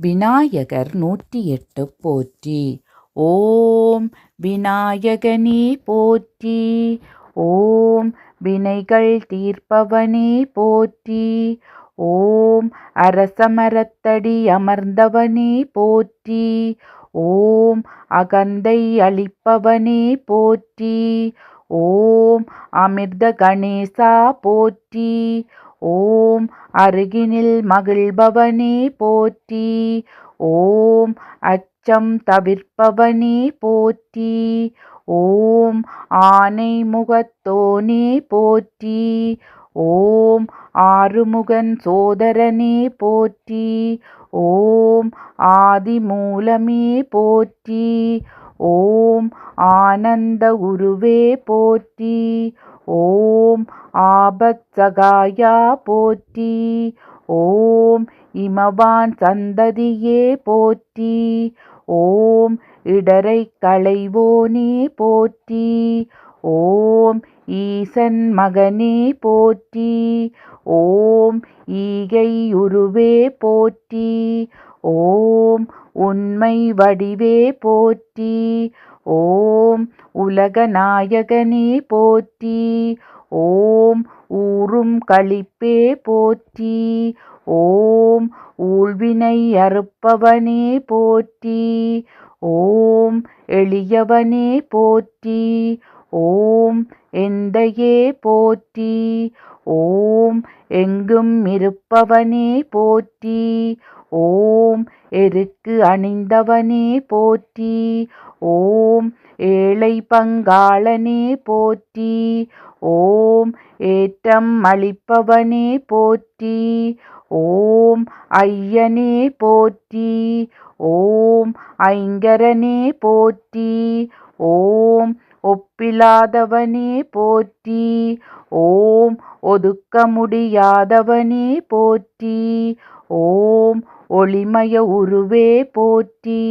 விநாயகர் நூற்றி எட்டு போற்றி. ஓம் விநாயகனே போற்றி. ஓம் வினைகள் தீர்ப்பவனே போற்றி. ஓம் அரசமரத்தடி அமர்ந்தவனே போற்றி. ஓம் அகந்தை அளிப்பவனே போற்றி. ஓம் அமிர்த கணேசா போற்றி. ஓம் அருகினில் மகிழ்பவனே போற்றி. ஓம் அச்சம் தவிர்ப்பவனே போற்றி. ஓம் ஆனை முகத்தோனே போற்றி. ஓம் ஆறுமுகன் சோதரனே போற்றி. ஓம் ஆதிமூலமே போற்றி. ஓம் ஆனந்த உருவே போற்றி. ஓம் ஆபத்சகாயா போற்றி. ஓம் இமவான் சந்ததியே போற்றி. ஓம் இடரை களைவோனே போற்றி. ஓம் ஈசன் மகனே போற்றி. ஓம் ஈகை உருவே போற்றி. ஓம் உண்மை வடிவே போற்றி. ஓம் உலகநாயகனே போற்றி. ஓம் ஊரும் கழிப்பே போற்றி. ஓம் ஊழ்வினை அறுப்பவனே போற்றி. ஓம் எளியவனே போற்றி. ஓம் எந்தையே போற்றி. ஓம் எங்கும் இருப்பவனே போற்றி. ஓம் எருக்கு அணிந்தவனே போற்றி. ஓம் ஏழை பங்காளனே போற்றி. ஓம் ஏற்றம் அளிப்பவனே போற்றி. ஓம் ஐயனே போற்றி. ஓம் ஐங்கரனே போற்றி. ஓம் ஒப்பிலாதவனே போற்றி. ஓம் ஒதுக்க முடியாதவனே போற்றி. ஓம் ஒளிமய உருவே போற்றி.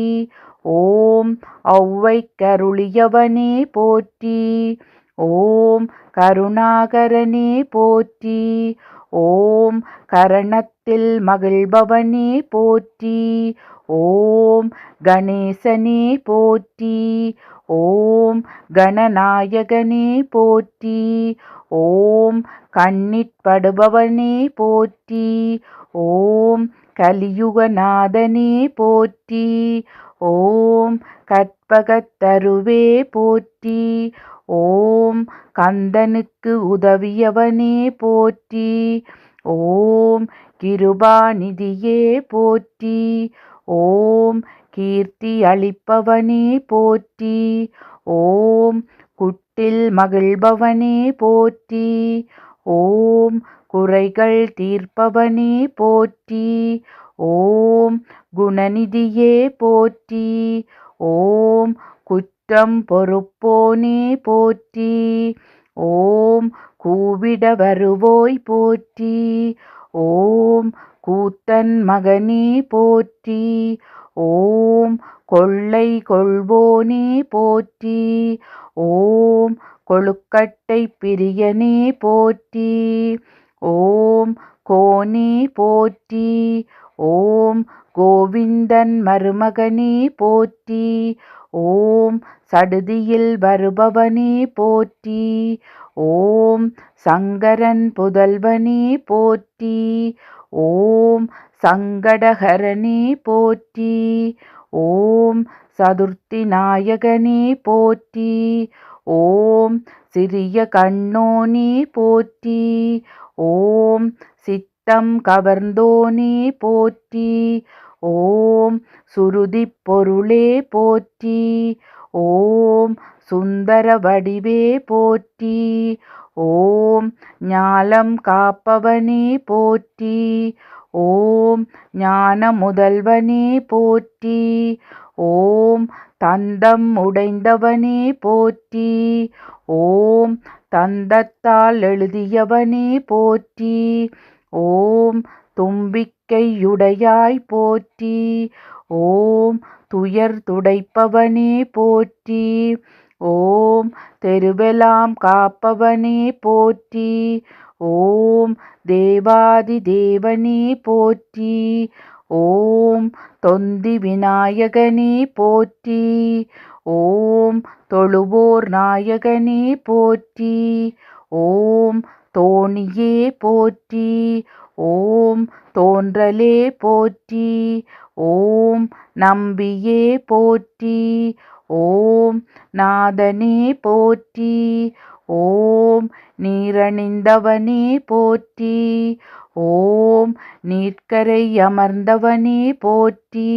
ஓம் ஒளவை கருளியவனே போற்றி. ஓம் கருணாகரனே போற்றி. ஓம் கரணத்தில் மகிழ்பவனே போற்றி. ஓம் கணேசனே போற்றி. ஓம் கணநாயகனே போற்றி. ஓம் கண்ணிற்படுபவனே போற்றி. ஓம் கலியுகநாதனே போற்றி. ஓம் கற்பகத்தருவே போற்றி. ஓம் கந்தனுக்கு உதவியவனே போற்றி. ஓம் கிருபாநிதியே போற்றி. ஓம் கீர்த்தி அளிப்பவனே போற்றி. ஓம் குட்டில் மகிழ்பவனே போற்றி. ஓம் குறைகள் தீர்ப்பவனே போற்றி. ஓம் குணநிதியே போற்றி ஓம் குற்றம் பொறுப்போனே போற்றி ஓம் கூவிட வருவோய் போற்றி ஓம் கூத்தன் மகனே போற்றி ஓம் கொள்ளை கொள்வோனே போற்றி ஓம் கொழுக்கட்டை பிரியனே போற்றி ஓம் கோனே போற்றி ஓம் கோவிந்தன் மருமகனே போற்றி. ஓம் சடுதியில் வருபவனே போற்றி. ஓம் சங்கரன் புதல்வனே போற்றி. ஓம் சங்கடகரனே போற்றி. ஓம் சதுர்த்தி நாயகனே போற்றி. ஓம் சிறிய கண்ணோனே போற்றி. ஓம் சித்தம் கவர்ந்தோனே போற்றி. ஓம் சுருதி பொருளே போற்றி ஓம் சுந்தர வடிவே போற்றி ஓம் ஞாலம் காப்பவனே போற்றி ஓம் ஞான முதல்வனே போற்றி ஓம் தந்தம் உடைந்தவனே போற்றி ஓம் தந்தத்தால் எழுதியவனே போற்றி ஓம் தும்பிக்கையுடையாய் போற்றி. ஓம் துயர் துடைப்பவனே போற்றி. ஓம் தெருவெலாம் காப்பவனே போற்றி. ஓம் தேவாதி தேவனே போற்றி. ஓம் தொந்தி விநாயகனே போற்றி. ஓம் தொழுவோர் நாயகனே போற்றி. ஓம் தோணியே போற்றி. ஓம் தோன்றலே போற்றி ஓம் நம்பியே போற்றி ஓம் நாதனே போற்றி ஓம் நீரணிந்தவனே போற்றி ஓம் நீர்க்கரை அமர்ந்தவனே போற்றி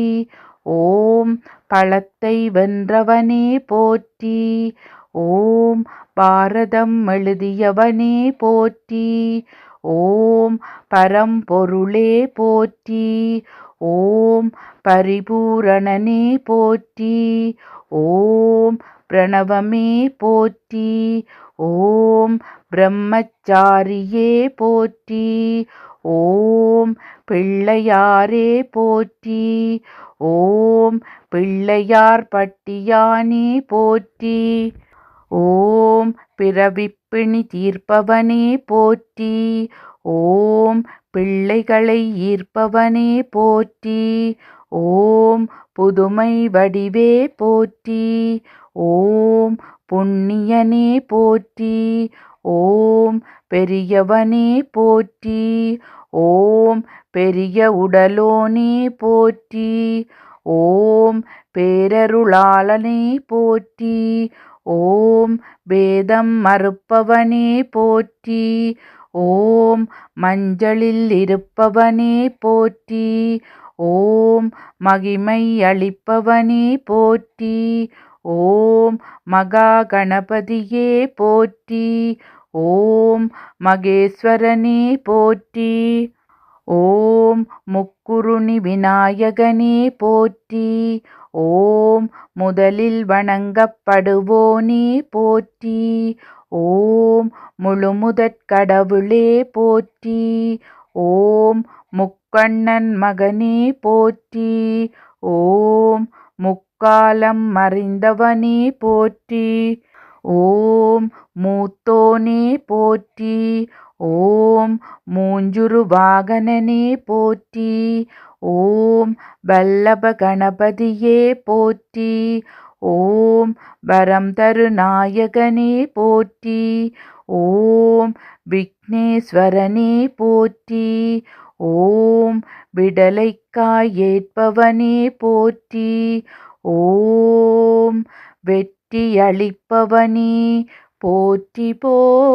ஓம் பழத்தை வென்றவனே போற்றி ஓம் பாரதம் எழுதியவனே போற்றி ஓம் பரம்பொருளே போற்றி ஓம் பரிபூரணனே போற்றி ஓம் பிரணவமே போற்றி ஓம் பிரம்மச்சாரியே போற்றி ஓம் பிள்ளையாரே போற்றி ஓம் பிள்ளையார் பட்டியானே போற்றி. ஓம் பிறவிப்பிணி தீர்ப்பவனே போற்றி. ஓம் பிள்ளைகளை ஈர்ப்பவனே போற்றி. ஓம் புதுமை வடிவே போற்றி. ஓம் புண்ணியனே போற்றி. ஓம் பெரியவனே போற்றி. ஓம் பெரிய உடலோனே போற்றி. ஓம் பேரருளாளனே போற்றி. ஓம் வேதம் மறுப்பவனே போற்றி. ஓம் மஞ்சளில் இருப்பவனே போற்றி. ஓம் மகிமை அளிப்பவனே போற்றி. ஓம் மகா கணபதியே போற்றி. ஓம் மகேஸ்வரனே போற்றி. ஓம் முக்குருணி விநாயகனே போற்றி. ஓம் முதலில் வணங்கப்படுவோனே போற்றி. ஓம் முழுமுதற் கடவுளே போற்றி. ஓம் முக்கண்ணன் மகனே போற்றி. ஓம் முக்காலம் மறைந்தவனே போற்றி. ஓம் மூத்தோனே போற்றி. ஓம் மூஞ்சுரு வாகனனே போற்றி. ஓம் வல்லப கணபதியே போற்றி. ஓம் வரம் தரு நாயகனே போற்றி. ஓம் விக்னேஸ்வரனே போற்றி. ஓம் விடலைக்காய் ஏற்பவனே போற்றி. ஓம் வெற்றி அளிப்பவனே போற்றி போற்றி.